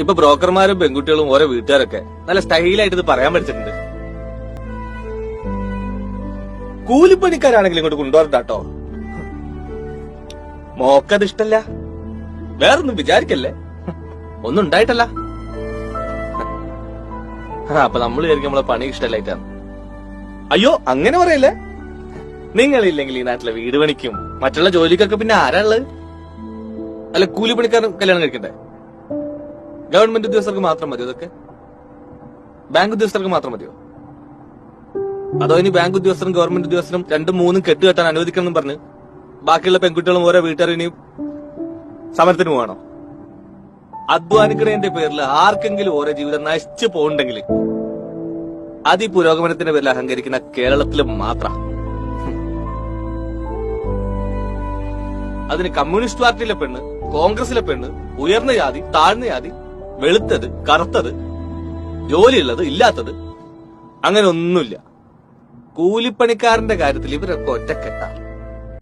ഇപ്പൊ ബ്രോക്കർമാരും പെൺകുട്ടികളും ഓരോ വീട്ടുകാരൊക്കെ നല്ല സ്റ്റൈലായിട്ട് ഇത് പറയാൻ പഠിച്ചിട്ടുണ്ട്. കൂലിപ്പണിക്കാരാണെങ്കിലും ഇങ്ങോട്ട് കൊണ്ടുവരണ്ടാട്ടോ. മോക്കത് ഇഷ്ടല്ല. വേറൊന്നും വിചാരിക്കല്ലേ? ഒന്നും ഉണ്ടായിട്ടല്ല. അപ്പൊ നമ്മൾ വിചാരിക്കും നമ്മളെ പണി ഇഷ്ടല്ലായിട്ടാണ് അയ്യോ അങ്ങനെ പറയല്ലേ? നിങ്ങളില്ലെങ്കിൽ ഈ നാട്ടിലെ വീട് പണിക്കും മറ്റുള്ള ജോലിക്കൊക്കെ പിന്നെ ആരാ ഉള്ളത്? അല്ല കൂലിപ്പണിക്കാരൻ കല്യാണം കഴിക്കണ്ടേ? ഗവൺമെന്റ് ഉദ്യോഗസ്ഥർക്ക് മാത്രം മതിയോ ഇതൊക്കെ? ബാങ്ക് ഉദ്യോഗസ്ഥർക്ക് മാത്രം മതിയോ? അതോ ഇനി ബാങ്ക് ഉദ്യോഗസ്ഥരും ഗവൺമെന്റ് ഉദ്യോഗസ്ഥരും രണ്ടും മൂന്നും കെട്ട് കെട്ടാൻ അനുവദിക്കണം എന്ന് പറഞ്ഞ് ബാക്കിയുള്ള പെൺകുട്ടികളും ഓരോ വീട്ടുകാരും ഇനി സമരത്തിന് പോകണം അധ്വാനിക്കണേന്റെ പേരിൽ ആർക്കെങ്കിലും ഓരോ ജീവിതം നശിച്ചു പോകണ്ടെങ്കിൽ അത് ഈ പുരോഗമനത്തിന്റെ പേരിൽ അഹങ്കരിക്കുന്ന കേരളത്തിൽ മാത്രം. അതിന് കമ്മ്യൂണിസ്റ്റ് പാർട്ടിയിലെ പെണ്ണ് കോൺഗ്രസിലെ പെണ്ണ് ഉയർന്ന ജാതി താഴ്ന്ന ജാതി വെളുത്തത് കറുത്തത് ജോലിയുള്ളത് ഇല്ലാത്തത് അങ്ങനെ ഒന്നുമില്ല കൂലിപ്പണിക്കാരന്റെ കാര്യത്തിൽ ഇവരൊക്കെ ഒറ്റക്കെട്ടാണ്.